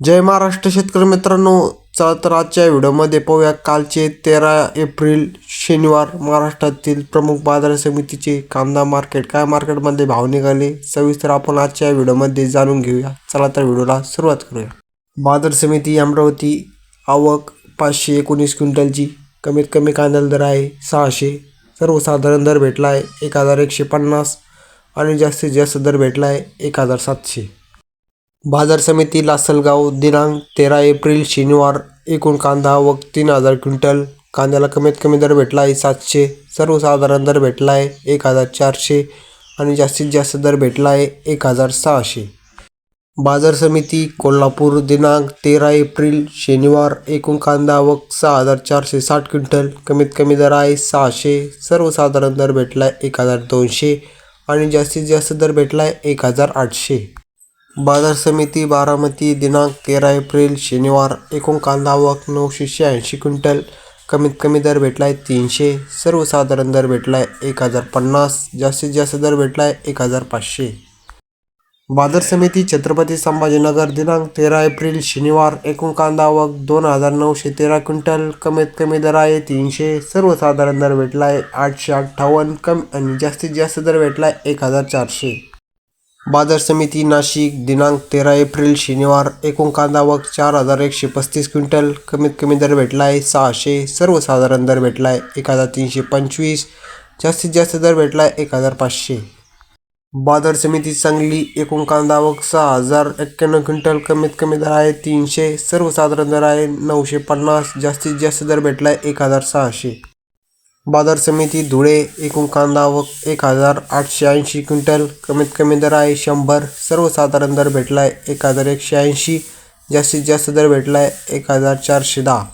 जय महाराष्ट्र शेतकरी मित्रांनो चला तर आजच्या व्हिडिओमध्ये पाहूया कालचे तेरा एप्रिल शनिवार महाराष्ट्रातील प्रमुख बाजार समितीचे कांदा मार्केट. काय मार्केटमध्ये भाव निघाले? सविस्तर आपण आजच्या व्हिडिओमध्ये जाणून घेऊया. चला तर व्हिडिओला सुरुवात करूया. बाजार समिती अमरावती आवक पाचशे एकोणीस क्विंटलची. कमीत कमी कांद्याला दर आहे सहाशे. सर्वसाधारण दर भेटला आहे एक हजार एकशे पन्नास आणि जास्तीत जास्त दर भेटला आहे एक हजार सातशे. बाजार समिती लासलगाव दिनांक तेरा एप्रिल शनिवार एकूण कांदा आवक तीन हजार क्विंटल. कांद्याला कमीत कमी दर भेटला आहे सातशे. सर्वसाधारण दर भेटला आहे एक हजार चारशे आणि जास्तीत जास्त दर भेटला आहे एक हजार सहाशे. बाजार समिती कोल्हापूर दिनांक तेरा एप्रिल शनिवार एकूण कांदा आवक सहा हजार चारशे साठ क्विंटल. कमीत कमी दर आहे सहाशे. सर्वसाधारण दर भेटला आहे एक हजार दोनशे आणि जास्तीत जास्त दर भेटला आहे एक हजार आठशे. बाजार समिती बारामती दिनांक तेरा एप्रिल शनिवार एकूण कांदा आवक नऊशे शहाऐंशी क्विंटल. कमीत कमी दर भेटलाय तीनशे. सर्वसाधारण दर भेटलाय एक हजार पन्नास. जास्तीत जास्त दर भेटलाय एक हजार पाचशे. बाजार समिती छत्रपती संभाजीनगर दिनांक तेरा एप्रिल शनिवार एकूण कांदा आवक दोन हजार नऊशे तेरा क्विंटल. कमीत कमी दर आहे तीनशे. सर्वसाधारण दर भेटलाय आठशे अठ्ठावन्न. कमी आणि जास्तीत जास्त दर भेटला आहे एक हजार चारशे. बाजार समिती नाशिक दिनांक तेरा एप्रिल शनिवार. एकूण कांदा आवक चार हजार एकशे पस्तीस क्विंटल. कमीत कमी दर भेटला आहे सहाशे सर्वसाधारण दर भेटला आहे एक हजार तीनशे पंचवीस. जास्तीत जास्त दर भेटला आहे एक हजार पाचशे. बाजार समिती सांगली एकूण कांदा आवक सहा हजार एक्क्याण्णव क्विंटल. कमीत कमी दर आहे तीनशे सर्वसाधारण दर आहे नऊशे पन्नास. जास्तीत जास्त दर भेटला आहे एक हजार सहाशे. बाजार समिती धुळे एकूण कांदा आवक एक हजार आठशे ऐंशी क्विंटल कमीत कमी दर आहे शंभर. सर्वसाधारण दर भेटला आहे एक हजार एकशे ऐंशी जास्तीत जास्त दर भेटला आहे एक हजार चारशे दहा.